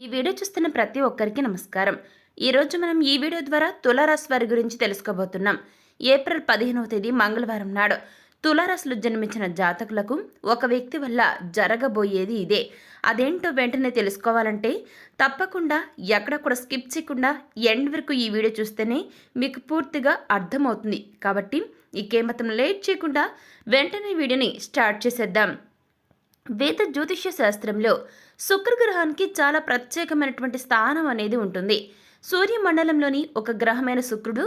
ఈ వీడియో చూస్తున్న ప్రతి ఒక్కరికి నమస్కారం. ఈరోజు మనం ఈ వీడియో ద్వారా తులారాశి వారి గురించి తెలుసుకోబోతున్నాం. ఏప్రిల్ పదిహేనవ తేదీ మంగళవారం నాడు తులారాశులు జన్మించిన జాతకులకు ఒక వ్యక్తి వల్ల జరగబోయేది ఇదే. అదేంటో వెంటనే తెలుసుకోవాలంటే తప్పకుండా ఎక్కడ కూడా స్కిప్ చేయకుండా ఎండ్ వరకు ఈ వీడియో చూస్తేనే మీకు పూర్తిగా అర్థమవుతుంది. కాబట్టి ఇంకేమాత్రం లేట్ చేయకుండా వెంటనే వీడియోని స్టార్ట్ చేసేద్దాం. వేద జ్యోతిష్య శాస్త్రంలో శుక్రగ్రహానికి చాలా ప్రత్యేకమైనటువంటి స్థానం అనేది ఉంటుంది. సూర్యమండలంలోని ఒక గ్రహమైన శుక్రుడు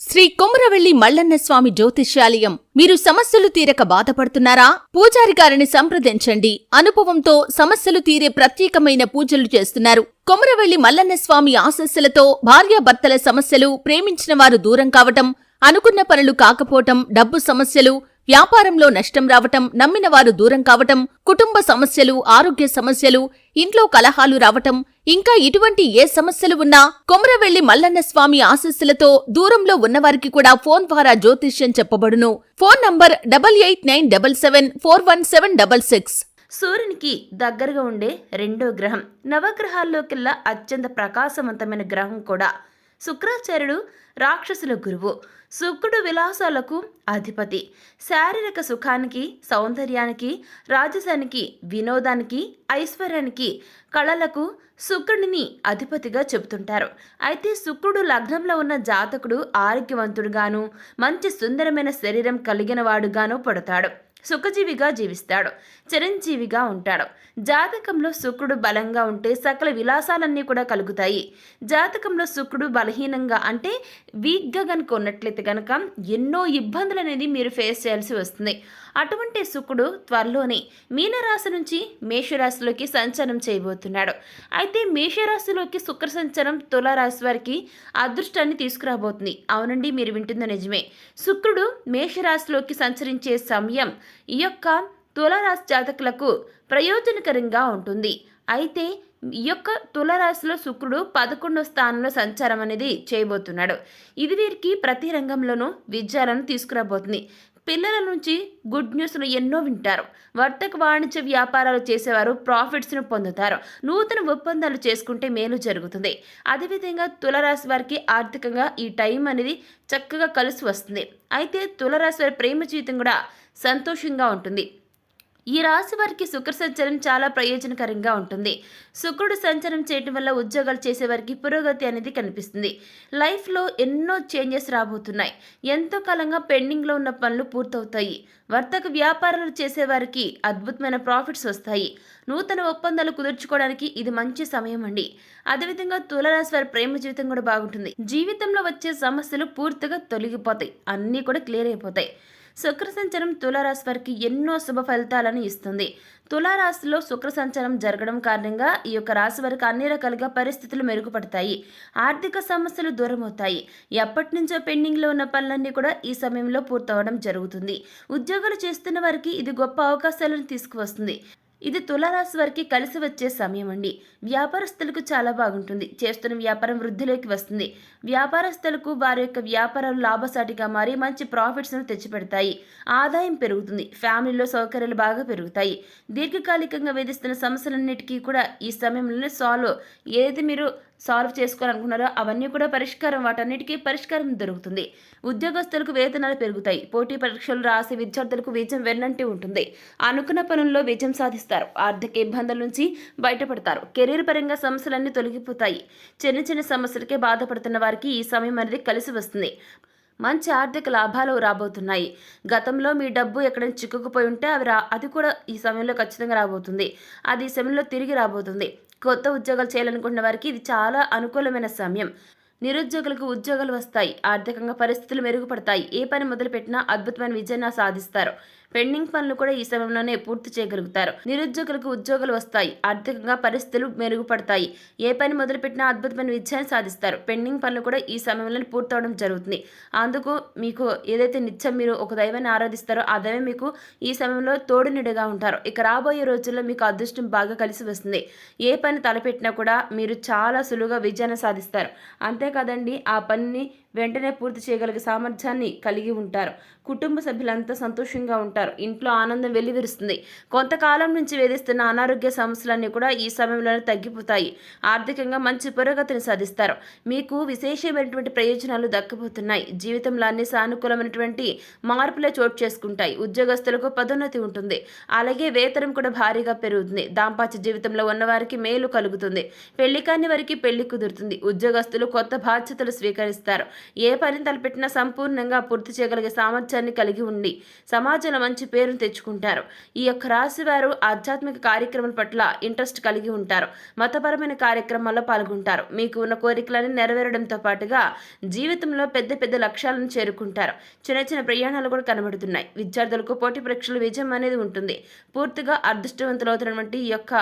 శ్రీ కుమరవెల్లి మల్లన్న స్వామి జ్యోతిష్యాలయం మీరు సమస్యలు తీరక బాధపడుతున్నారా? పూజారి గారిని సంప్రదించండి. అనుభవంతో సమస్యలు తీరే ప్రత్యేకమైన పూజలు చేస్తున్నారు. కొమరవెల్లి మల్లన్న స్వామి ఆశస్సులతో భార్యాభర్తల సమస్యలు ప్రేమించిన వారు దూరం కావటం అనుకున్న పనులు కాకపోవటం డబ్బు సమస్యలు వ్యాపారంలో నష్టం రావటం నమ్మిన వారు దూరం కావటం కుటుంబ సమస్యలు ఆరోగ్య సమస్యలు ఇంట్లో కలహాలు రావటం ఇంకా ఇటువంటి ఏ సమస్యలు ఉన్నా కొమరవెల్లి మల్లన్న స్వామి ఆశస్సులతో దూరంలో ఉన్నవారికి కూడా ఫోన్ ద్వారా జ్యోతిష్యం చెప్పబడును. Phone number double eight nine double seven four one seven double six. సూర్యునికి దగ్గరగా ఉండే రెండో గ్రహం. నవగ్రహాల్లోకెల్లా అత్యంత ప్రకాశవంతమైన గ్రహం కూడా. శుక్రాచార్యుడు రాక్షసుల గురువు. శుక్రుడు విలాసాలకు అధిపతి. శారీరక సుఖానికి సౌందర్యానికి రాజసానికి వినోదానికి ఐశ్వర్యానికి కళలకు శుక్రుడిని అధిపతిగా చెబుతుంటారు. అయితే శుక్రుడు లగ్నంలో ఉన్న జాతకుడు ఆరోగ్యవంతుడుగాను మంచి సుందరమైన శరీరం కలిగిన వాడుగాను పడతాడు. సుఖజీవిగా జీవిస్తాడు చిరంజీవిగా ఉంటాడు. జాతకంలో శుక్రుడు బలంగా ఉంటే సకల విలాసాలన్నీ కూడా కలుగుతాయి. జాతకంలో శుక్రుడు బలహీనంగా అంటే వీక్గా కనుక ఉన్నట్లయితే కనుక ఎన్నో ఇబ్బందులు అనేది మీరు ఫేస్ చేయాల్సి వస్తుంది. అటువంటి శుక్రుడు త్వరలోనే మీనరాశి నుంచి మేషరాశిలోకి సంచారం చేయబోతున్నాడు. అయితే మేషరాశిలోకి శుక్ర సంచారం తులారాశి వారికి అదృష్టాన్ని తీసుకురాబోతుంది. అవునండి మీరు వింటుందో నిజమే. శుక్రుడు మేషరాశిలోకి సంచరించే సమయం ఈ యొక్క తులారాశి జాతకులకు ప్రయోజనకరంగా ఉంటుంది. అయితే ఈ యొక్క తులరాశిలో శుక్రుడు పదకొండో స్థానంలో సంచారం అనేది చేయబోతున్నాడు. ఇది వీరికి ప్రతి రంగంలోనూ విజయాలను తీసుకురాబోతుంది. పిల్లల నుంచి గుడ్ న్యూస్ను ఎన్నో వింటారు. వర్తక వాణిజ్య వ్యాపారాలు చేసేవారు ప్రాఫిట్స్ను పొందుతారు. నూతన ఒప్పందాలు చేసుకుంటే మేలు జరుగుతుంది. అదేవిధంగా తులరాశి వారికి ఆర్థికంగా ఈ టైం అనేది చక్కగా కలిసి వస్తుంది. అయితే తులరాశి వారి ప్రేమ జీవితం కూడా సంతోషంగా ఉంటుంది. ఈ రాశి వారికి శుక్ర సంచారం చాలా ప్రయోజనకరంగా ఉంటుంది. శుక్రుడు సంచారం చేయటం వల్ల ఉద్యోగాలు చేసేవారికి పురోగతి అనేది కనిపిస్తుంది. లైఫ్లో ఎన్నో చేంజెస్ రాబోతున్నాయి. ఎంతో కాలంగా పెండింగ్లో ఉన్న పనులు పూర్తవుతాయి. వర్తక వ్యాపారాలు చేసేవారికి అద్భుతమైన ప్రాఫిట్స్ వస్తాయి. నూతన ఒప్పందాలు కుదుర్చుకోవడానికి ఇది మంచి సమయం అండి. అదేవిధంగా తులరాశి వారి ప్రేమ జీవితం కూడా బాగుంటుంది. జీవితంలో వచ్చే సమస్యలు పూర్తిగా తొలగిపోతాయి. అన్నీ కూడా క్లియర్ అయిపోతాయి. శుక్ర సంచారం తులారాశి వారికి ఎన్నో శుభ ఫలితాలను ఇస్తుంది. తులారాశిలో శుక్ర సంచారం జరగడం కారణంగా ఈ యొక్క రాశి వారికి అన్ని రకాలుగా పరిస్థితులు మెరుగుపడతాయి. ఆర్థిక సమస్యలు దూరమవుతాయి. ఎప్పటి నుంచో పెండింగ్లో ఉన్న పనులన్నీ కూడా ఈ సమయంలో పూర్తవడం జరుగుతుంది. ఉద్యోగాలు చేస్తున్న వారికి ఇది గొప్ప అవకాశాలను తీసుకువస్తుంది. ఇది తులారాశి వారికి కలిసి వచ్చే సమయం అండి. వ్యాపారస్తులకు చాలా బాగుంటుంది. చేస్తున్న వ్యాపారం వృద్ధిలోకి వస్తుంది. వ్యాపారస్తులకు వారి యొక్క వ్యాపారాలు లాభసాటిగా మారి మంచి ప్రాఫిట్స్ను తెచ్చిపెడతాయి. ఆదాయం పెరుగుతుంది. ఫ్యామిలీలో సౌకర్యాలు బాగా పెరుగుతాయి. దీర్ఘకాలికంగా వేధిస్తున్న సమస్యలన్నిటికీ కూడా ఈ సమయంలోనే సాల్వ్ ఏది మీరు సాల్వ్ చేసుకోవాలనుకున్నారో అవన్నీ కూడా పరిష్కారం వాటన్నిటికీ పరిష్కారం దొరుకుతుంది. ఉద్యోగస్తులకు వేతనాలు పెరుగుతాయి. పోటీ పరీక్షలు రాసే విద్యార్థులకు విజయం వెన్నంటి ఉంటుంది. అనుకున్న పనుల్లో విజయం సాధిస్తారు. ఆర్థిక ఇబ్బందుల నుంచి బయటపడతారు. కెరీర్ పరంగా సమస్యలన్నీ తొలగిపోతాయి. చిన్న చిన్న సమస్యలకే బాధపడుతున్న వారికి ఈ సమయం అనేది కలిసి వస్తుంది. మంచి ఆర్థిక లాభాలు రాబోతున్నాయి. గతంలో మీ డబ్బు ఎక్కడైనా చిక్కుకుపోయి ఉంటే అవి రా అది కూడా ఈ సమయంలో ఖచ్చితంగా రాబోతుంది. అది ఈ సమయంలో తిరిగి రాబోతుంది. కొత్త ఉద్యోగాలు చేయాలనుకున్న వారికి ఇది చాలా అనుకూలమైన సమయం. నిరుద్యోగులకు ఉద్యోగాలు వస్తాయి. ఆర్థికంగా పరిస్థితులు మెరుగుపడతాయి. ఏ పని మొదలుపెట్టినా అద్భుతమైన విజయాన్ని సాధిస్తారు. పెండింగ్ పనులు కూడా ఈ సమయంలోనే పూర్తి చేయగలుగుతారు. నిరుద్యోగులకు ఉద్యోగాలు వస్తాయి. ఆర్థికంగా పరిస్థితులు మెరుగుపడతాయి. ఏ పని మొదలుపెట్టినా అద్భుతమైన విజయాన్ని సాధిస్తారు. పెండింగ్ పనులు కూడా ఈ సమయంలోనే పూర్తవడం జరుగుతుంది. అందుకు మీకు ఏదైతే నిత్యం మీరు ఒక దైవాన్ని ఆరాధిస్తారో ఆ దైవం మీకు ఈ సమయంలో తోడునిడిగా ఉంటారు. ఇక రాబోయే రోజుల్లో మీకు అదృష్టం బాగా కలిసి వస్తుంది. ఏ పని తలపెట్టినా కూడా మీరు చాలా సులువుగా విజయాన్ని సాధిస్తారు. అంతేకాదండి ఆ పనిని వెంటనే పూర్తి చేయగలిగే సామర్థ్యాన్ని కలిగి ఉంటారు. కుటుంబ సభ్యులంతా సంతోషంగా ఉంటారు. ఇంట్లో ఆనందం వెల్లివిరుస్తుంది. కొంతకాలం నుంచి వేధిస్తున్న అనారోగ్య సమస్యలన్నీ కూడా ఈ సమయంలోనే తగ్గిపోతాయి. ఆర్థికంగా మంచి పురోగతిని సాధిస్తారు. మీకు విశేషమైనటువంటి ప్రయోజనాలు దక్కబోతున్నాయి జీవితంలో అన్ని సానుకూలమైనటువంటి మార్పులే చోటు చేసుకుంటాయి. ఉద్యోగస్తులకు పదోన్నతి ఉంటుంది. అలాగే వేతనం కూడా భారీగా పెరుగుతుంది. దాంపత్య జీవితంలో ఉన్నవారికి మేలు కలుగుతుంది. పెళ్ళి కాని వారికి పెళ్ళి కుదురుతుంది. ఉద్యోగస్తులు కొత్త బాధ్యతలు స్వీకరిస్తారు. ఏ పని తలపెట్టినా సంపూర్ణంగా పూర్తి చేయగలిగే సామర్థ్యాన్ని కలిగి ఉండి సమాజంలో మంచి పేరును తెచ్చుకుంటారు. ఈ యొక్క రాశి వారు ఆధ్యాత్మిక కార్యక్రమాల పట్ల ఇంట్రెస్ట్ కలిగి ఉంటారు. మతపరమైన కార్యక్రమాల్లో పాల్గొంటారు. మీకు ఉన్న కోరికలను నెరవేరడంతో పాటుగా జీవితంలో పెద్ద పెద్ద లక్ష్యాలను చేరుకుంటారు. చిన్న చిన్న ప్రయాణాలు కూడా కనబడుతున్నాయి. విద్యార్థులకు పోటీ పరీక్షలు విజయం అనేది ఉంటుంది. పూర్తిగా అదృష్టవంతులవుతున్నటువంటి ఈ యొక్క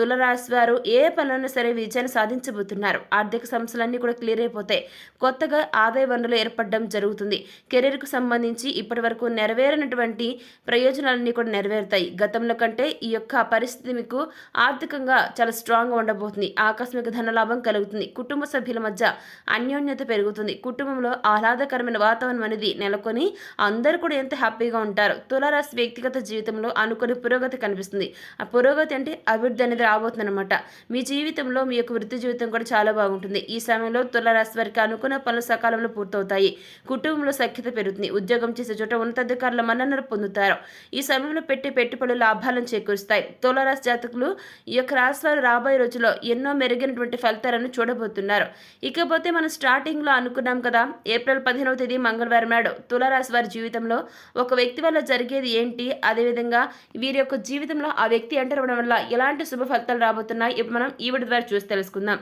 తులరాశి వారు ఏ పనులను సరే విజయాన్ని సాధించబోతున్నారు. ఆర్థిక సమస్యలన్నీ కూడా క్లియర్ అయిపోతాయి. కొత్తగా ఆదాయ వనరులు ఏర్పడడం జరుగుతుంది. కెరీర్కు సంబంధించి ఇప్పటి వరకు నెరవేరినటువంటి ప్రయోజనాలన్నీ కూడా నెరవేరుతాయి. గతంలో కంటే ఈ యొక్క పరిస్థితి మీకు ఆర్థికంగా చాలా స్ట్రాంగ్గా ఉండబోతుంది. ఆకస్మిక ధనలాభం కలుగుతుంది. కుటుంబ సభ్యుల మధ్య అన్యోన్యత పెరుగుతుంది. కుటుంబంలో ఆహ్లాదకరమైన వాతావరణం అనేది నెలకొని అందరూ కూడా ఎంత హ్యాపీగా ఉంటారు తులారాశి వ్యక్తిగత జీవితంలో అనుకుని పురోగతి కనిపిస్తుంది. ఆ పురోగతి అంటే అభివృద్ధి అనేది రాబోతుంది అనమాట మీ జీవితంలో మీ యొక్క వృత్తి జీవితం కూడా చాలా బాగుంటుంది. ఈ సమయంలో తులరాశి వారికి అనుకున్న పనులు సకాలంలో పూర్తవుతాయి. కుటుంబంలో సఖ్యత పెరుగుతుంది. ఉద్యోగం చేసే చోట ఉన్నతాధికారుల మన్ననలు పొందుతారు. ఈ సమయంలో పెట్టే పెట్టుబడులు లాభాలను చేకూరుస్తాయి. తులరాశి జాతకులు ఈ యొక్క రాశి వారు రాబోయే రోజుల్లో ఎన్నో మెరుగైనటువంటి ఫలితాలను చూడబోతున్నారు. ఇకపోతే మనం స్టార్టింగ్లో అనుకున్నాం కదా ఏప్రిల్ పదిహేనవ తేదీ మంగళవారం నాడు తులారాశి వారి జీవితంలో ఒక వ్యక్తి వల్ల జరిగేది ఏంటి? అదేవిధంగా వీరి యొక్క జీవితంలో ఆ వ్యక్తి ఎంటర్ అవ్వడం వల్ల ఎలాంటి శుభ ఫలితాలు రాబోతున్నాయి. ఇప్పుడు మనం ఈవిడ ద్వారా చూసి తెలుసుకుందాం.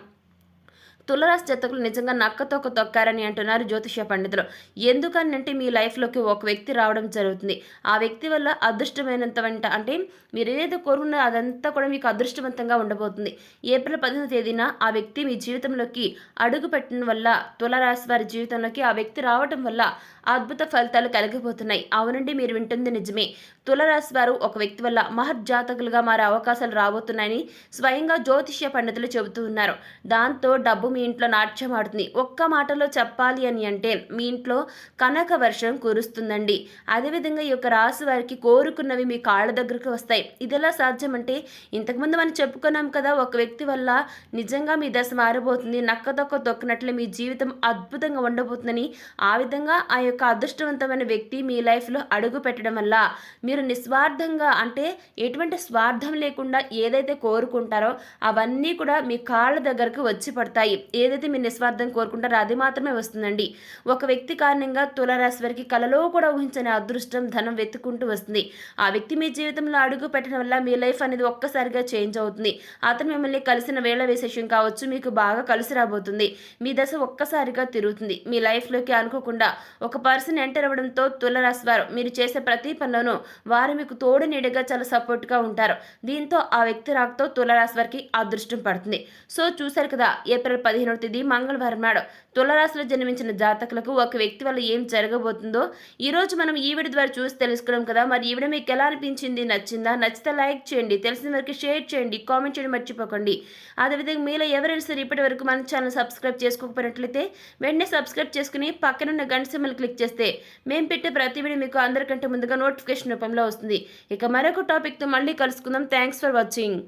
తులరాశి జాతకులు నిజంగా నక్కతోక తొక్కారని అంటున్నారు జ్యోతిష పండితులు. ఎందుకనంటే మీ లైఫ్లోకి ఒక వ్యక్తి రావడం జరుగుతుంది. ఆ వ్యక్తి వల్ల అదృష్టమైనంత వెంట అంటే మీరు ఏదైతే కోరుకున్నారో అదంతా కూడా మీకు అదృష్టవంతంగా ఉండబోతుంది. ఏప్రిల్ పదిహేను తేదీన ఆ వ్యక్తి మీ జీవితంలోకి అడుగు పెట్టడం వల్ల తులరాశి వారి జీవితంలోకి ఆ వ్యక్తి రావడం వల్ల అద్భుత ఫలితాలు కలిగిపోతున్నాయి. అవునండి మీరు వింటుంది నిజమే. తులరాశి వారు ఒక వ్యక్తి వల్ల మహర్జాతకులుగా మారే అవకాశాలు రాబోతున్నాయని స్వయంగా జ్యోతిష్య పండితులు చెబుతూ ఉన్నారు. దాంతో డబ్బు మీ ఇంట్లో నాట్యం ఆడుతుంది. ఒక్క మాటలో చెప్పాలి అని అంటే మీ ఇంట్లో కనక వర్షం కురుస్తుందండి. అదేవిధంగా ఈ యొక్క రాశి వారికి కోరుకున్నవి మీ కాళ్ళ దగ్గరకు వస్తాయి. ఇది ఎలా సాధ్యం అంటే ఇంతకుముందు మనం చెప్పుకున్నాం కదా ఒక వ్యక్తి వల్ల నిజంగా మీ దశ మారబోతుంది నక్క తొక్క తొక్కినట్లే మీ జీవితం అద్భుతంగా ఉండబోతుందని ఆ విధంగా ఆ యొక్క అదృష్టవంతమైన వ్యక్తి మీ లైఫ్లో అడుగు పెట్టడం వల్ల మీరు నిస్వార్థంగా అంటే ఎటువంటి స్వార్థం లేకుండా ఏదైతే కోరుకుంటారో అవన్నీ కూడా మీ కాళ్ళ దగ్గరకు వచ్చి పడతాయి. ఏదైతే మీరు నిస్వార్థం కోరుకుంటారో అది మాత్రమే వస్తుందండి. ఒక వ్యక్తి కారణంగా తులారాశి వారికి కలలో కూడా ఊహించని అదృష్టం ధనం వెతుకుంటూ వస్తుంది. ఆ వ్యక్తి మీ జీవితంలో అడుగు పెట్టడం వల్ల మీ లైఫ్ అనేది ఒక్కసారిగా చేంజ్ అవుతుంది. అతను మిమ్మల్ని కలిసిన వేళ విశేషం కావచ్చు మీకు బాగా కలిసి రాబోతుంది. మీ దశ ఒక్కసారిగా తిరుగుతుంది. మీ లైఫ్లోకి అనుకోకుండా ఒక పర్సన్ ఎంటర్ అవ్వడంతో తులరాశి వారు మీరు చేసే ప్రతి పనిలోనూ వారు మీకు తోడు నీడగా చాలా సపోర్ట్గా ఉంటారు. దీంతో ఆ వ్యక్తి రాకతో తులరాశి వారికి అదృష్టం పడుతుంది. సో చూశారు కదా ఏప్రిల్ పదిహేనవ తేదీ మంగళవారం నాడు తులరాశిలో జన్మించిన జాతకులకు ఒక వ్యక్తి వల్ల ఏం జరగబోతుందో ఈరోజు మనం ఈవిడ ద్వారా చూసి తెలుసుకున్నాం కదా. మరి ఈవిడ మీకు ఎలా అనిపించింది? నచ్చిందా? నచ్చితే లైక్ చేయండి. తెలిసిన వరకు షేర్ చేయండి. కామెంట్ చేయడం మర్చిపోకండి. అదేవిధంగా మీలో ఎవరైనా సరే ఇప్పటి వరకు మన ఛానల్ సబ్స్క్రైబ్ చేసుకోకపోయినట్లయితే వెంటనే సబ్స్క్రైబ్ చేసుకుని పక్కనున్న గంట సింబల్ క్లిక్ చేస్తే మేము పెట్టే ప్రతి వీడియో మీకు అందరికంటే ముందుగా నోటిఫికేషన్ రూపంలో వస్తుంది. ఇక మరొక టాపిక్తో మళ్ళీ కలుసుకుందాం. Thanks for watching.